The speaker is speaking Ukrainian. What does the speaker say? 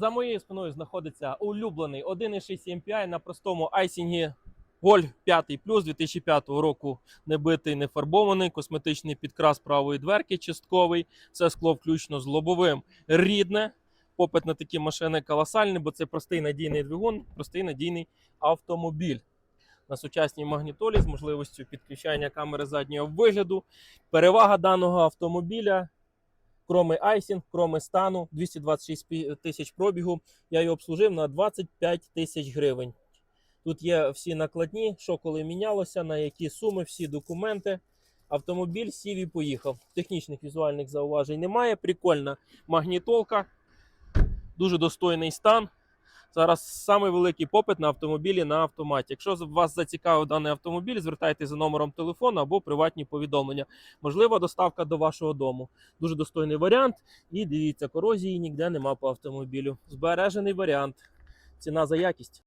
За моєю спиною знаходиться улюблений 1.6 MPI на простому айсінгі Golf 5 Plus 2005 року небитий, не фарбований, косметичний підкрас правої дверки частковий. Все скло включно з лобовим. Рідне. Попит на такі машини колосальний, бо це простий надійний двигун, простий надійний автомобіль. На сучасній магнітолі з можливістю підключання камери заднього вигляду. Перевага даного автомобіля. Кроме айсінг, кроме стану, 226 тисяч пробігу. Я його обслужив на 25 тисяч гривень. Тут є всі накладні, що коли мінялося, на які суми, всі документи. Автомобіль сів і поїхав. Технічних візуальних зауважень немає. Прикольна магнітолка, дуже достойний стан. Зараз самий великий попит на автомобілі на автоматі. Якщо вас зацікавив даний автомобіль, звертайтеся за номером телефону або приватні повідомлення. Можлива доставка до вашого дому. Дуже достойний варіант. І дивіться, корозії ніде нема по автомобілю. Збережений варіант. Ціна за якість.